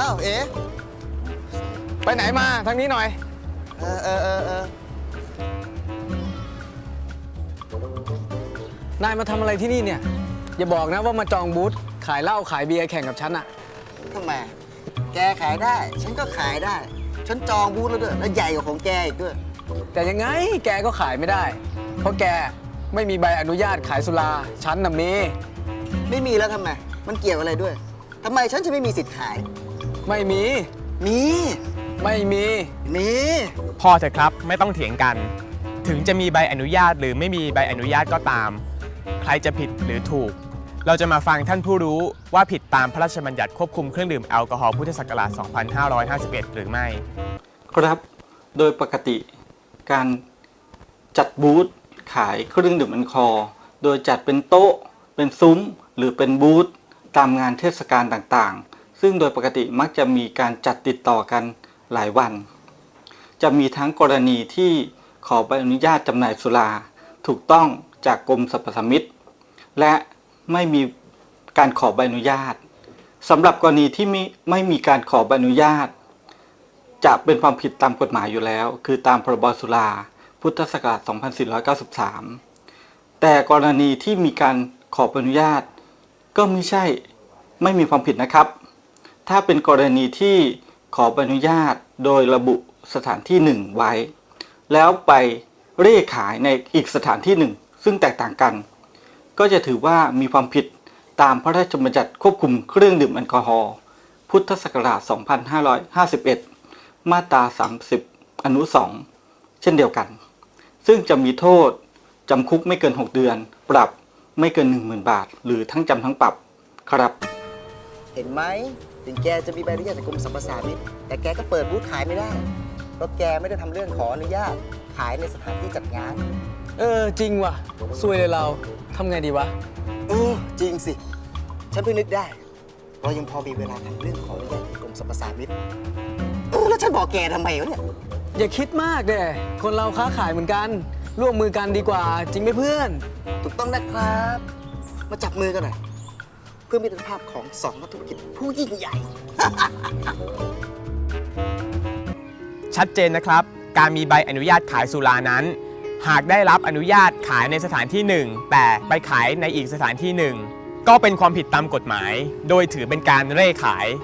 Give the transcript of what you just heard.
อ้าวเอ๊อ้าวเอ๋ไปไหนมาทางนี้หน่อย เออเออเออเออนายมาทำอะไรที่นี่เนี่ย อย่าบอกนะว่ามาจองบูธขายเหล้าขายเบียร์แข่งกับฉันอะทำไมแกขายได้ ฉันก็ขายได้ ฉันจองบูธแล้วด้วยแล้วใหญ่กว่าของแกอีกด้วยแต่ยังไงแกก็ขายไม่ได้ เพราะแกไม่มีใบอนุญาตขายสุราฉันน่ะมีไม่มีแล้วทำไมมันเกี่ยวอะไรด้วยทำไมฉันจะไม่มีสิทธิ์ขาย ไม่มี มี ไม่มี มี พอเถอะครับไม่ต้องเถียงกัน ถึงจะมีใบอนุญาตหรือไม่มีใบอนุญาตก็ตาม ใครจะผิดหรือถูก เราจะมาฟังท่านผู้รู้ว่าผิดตามพระราชบัญญัติควบคุมเครื่องดื่มแอลกอฮอล์พุทธศักราช 2551 หรือไม่ ครับ โดยปกติการจัดบูธขายเครื่องดื่มแอลกอฮอล์โดยจัดเป็นโต๊ะ เป็นซุ้ม หรือเป็นบูธตามงานเทศกาลต่างๆ ซึ่งโดยปกติมักจะมีการจัดติดต่อกันหลายวัน จะมีทั้งกรณีที่ขอใบอนุญาตจำหน่ายสุราถูกต้องจากกรมสรรพสามิตและไม่มีการขอใบอนุญาตสำหรับกรณีที่ไม่ไม่มีการขอใบอนุญาต จะเป็นความผิดตามกฎหมายอยู่แล้ว คือตามพรบสุราพุทธศักราช 2493 แต่กรณีที่มีการขอใบอนุญาต ก็ไม่ใช่ไม่มีความผิดนะครับ ถ้าเป็นกรณีที่ขออนุญาตโดยระบุสถานที่หนึ่งไว้ แล้วไปเร่ขายในอีกสถานที่หนึ่งซึ่งแตกต่างกัน ก็จะถือว่ามีความผิดตามพระราชบัญญัติควบคุมเครื่องดื่มแอลกอฮอล์พุทธศักราช 2551 มาตรา 30 อนุ 2 เช่นเดียวกัน ซึ่งจะมีโทษจำคุกไม่เกิน 6 เดือน ปรับไม่เกิน 10,000 บาท หรือทั้งจำทั้งปรับครับ เห็นไหม ถึงแกจะมีใบอนุญาตจากกรมสรรพสามิตแต่แกก็เปิดบูธขายไม่ได้ เพราะแกไม่ได้ทำเรื่องขออนุญาต ขายในสถานที่จัดงาน เออ จริงว่ะซวยเลยเราทำไงดีวะ เออจริงสิ ฉันเพิ่งนึกได้ เรายังพอมีเวลาทำเรื่องขออนุญาตจากกรมสรรพสามิตเออแล้วฉันบอกแกทำไมวะเนี่ย อย่าคิดมากเด้คนเราค้าขายเหมือนกัน ร่วมมือกันดีกว่าจริงไหมเพื่อน ถูกต้องนะครับ มาจับมือกันหน่อยเพื่อมิตรภาพของสองนักธุรกิจผู้ยิ่งใหญ่ ชัดเจนนะครับ การมีใบอนุญาตขายสุรานั้น หากได้รับอนุญาตขายในสถานที่หนึ่งแต่ไปขายในอีกสถานที่หนึ่งก็เป็นความผิดตามกฎหมาย โดยถือเป็นการเร่ขาย